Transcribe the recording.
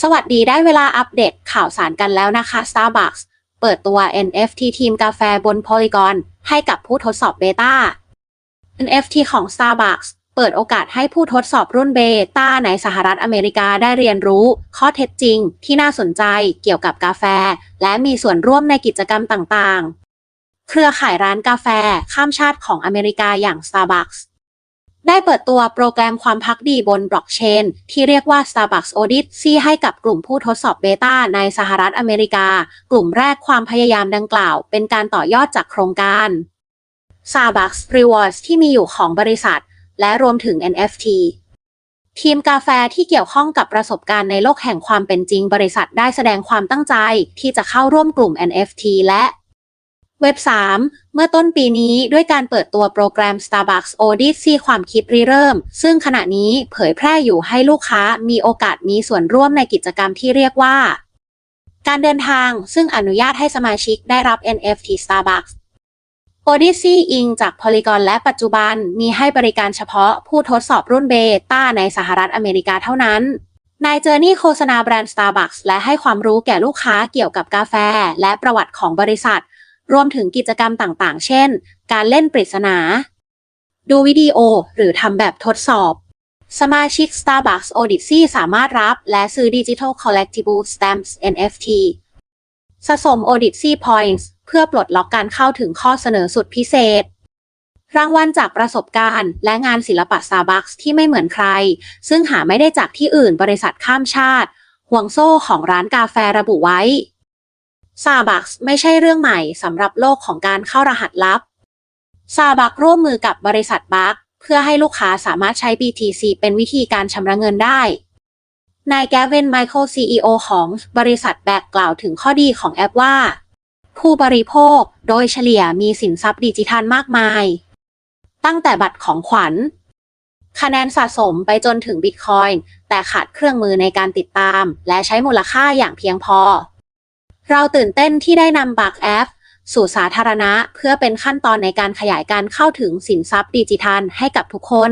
สวัสดีได้เวลาอัปเดตข่าวสารกันแล้วนะคะ Starbucks เปิดตัว NFT ทีมกาแฟบน Polygon ให้กับผู้ทดสอบเบต้า NFT ของ Starbucks เปิดโอกาสให้ผู้ทดสอบรุ่นเบต้าในสหรัฐอเมริกาได้เรียนรู้ ข้อเท็จจริงที่น่าสนใจเกี่ยวกับกาแฟ และมีส่วนร่วมในกิจกรรมต่างๆ เครือข่ายร้านกาแฟข้ามชาติของอเมริกาอย่าง Starbucks ได้เปิดตัวโปรแกรมความพักดีบนบล็อกเชนที่เรียกว่า Starbucks Odyssey ให้กับกลุ่มผู้ทดสอบเบต้าในสหรัฐอเมริกา กลุ่มแรกความพยายามดังกล่าว เป็นการต่อยอดจากโครงการ Starbucks Rewards ที่มีอยู่ของบริษัท และรวมถึง NFT ทีมกาแฟที่เกี่ยวข้องกับประสบการณ์ในโลกแห่งความเป็นจริงบริษัทได้แสดงความตั้งใจ ที่จะเข้าร่วมกลุ่ม NFT และ เว็บ 3 เมื่อต้นปีนี้ด้วยการเปิดตัวโปรแกรม Starbucks Odyssey ความคิดริเริ่ม ซึ่งขณะนี้เผยแพร่อยู่ให้ลูกค้ามีโอกาสมีส่วนร่วมในกิจกรรมที่เรียกว่า การเดินทางซึ่งอนุญาตให้สมาชิกได้รับ NFT Starbucks Odyssey อิงจาก Polygon และปัจจุบันมีให้บริการเฉพาะผู้ทดสอบรุ่นเบต้าในสหรัฐอเมริกาเท่านั้นนายเจอร์นี่โฆษณาแบรนด์ Starbucks และให้ความรู้แก่ลูกค้าเกี่ยวกับกาแฟ และประวัติของบริษัท รวมถึงกิจกรรมต่างๆ เช่น การเล่นปริศนา ดูวิดีโอ หรือทำแบบทดสอบ สมาชิก Starbucks Odyssey สามารถรับ และซื้อ Digital Collectible Stamps NFT สะสม Odyssey Points เพื่อปลดล็อกการเข้าถึงข้อเสนอสุดพิเศษ รางวัลจากประสบการณ์ และงานศิลปะ Starbucks ที่ไม่เหมือนใคร ซึ่งหาไม่ได้จากที่อื่นบริษัทข้ามชาติห่วงโซ่ของร้านกาแฟระบุไว้ Starbucks ไม่ใช่เรื่องใหม่สำหรับโลกของการเข้ารหัสลับ Starbucks ร่วมมือกับบริษัทบัคเพื่อให้ลูกค้าสามารถใช้ BTC เป็นวิธีการชำระเงินได้ นายแกวินไมเคิล CEO ของบริษัทแบกกล่าวถึงข้อดีของแอปว่า ผู้บริโภคโดยเฉลี่ยมีสินทรัพย์ดิจิทัลมากมาย ตั้งแต่บัตรของขวัญ คะแนนสะสมไปจนถึงบิตคอยน์แต่ขาดเครื่องมือในการติดตาม และใช้มูลค่าอย่างเพียงพอ เราตื่นเต้นที่ได้นำบักแอป สู่สาธารณะ เพื่อเป็นขั้นตอนในการขยายการเข้าถึงสินทรัพย์ดิจิทัลให้กับทุกคน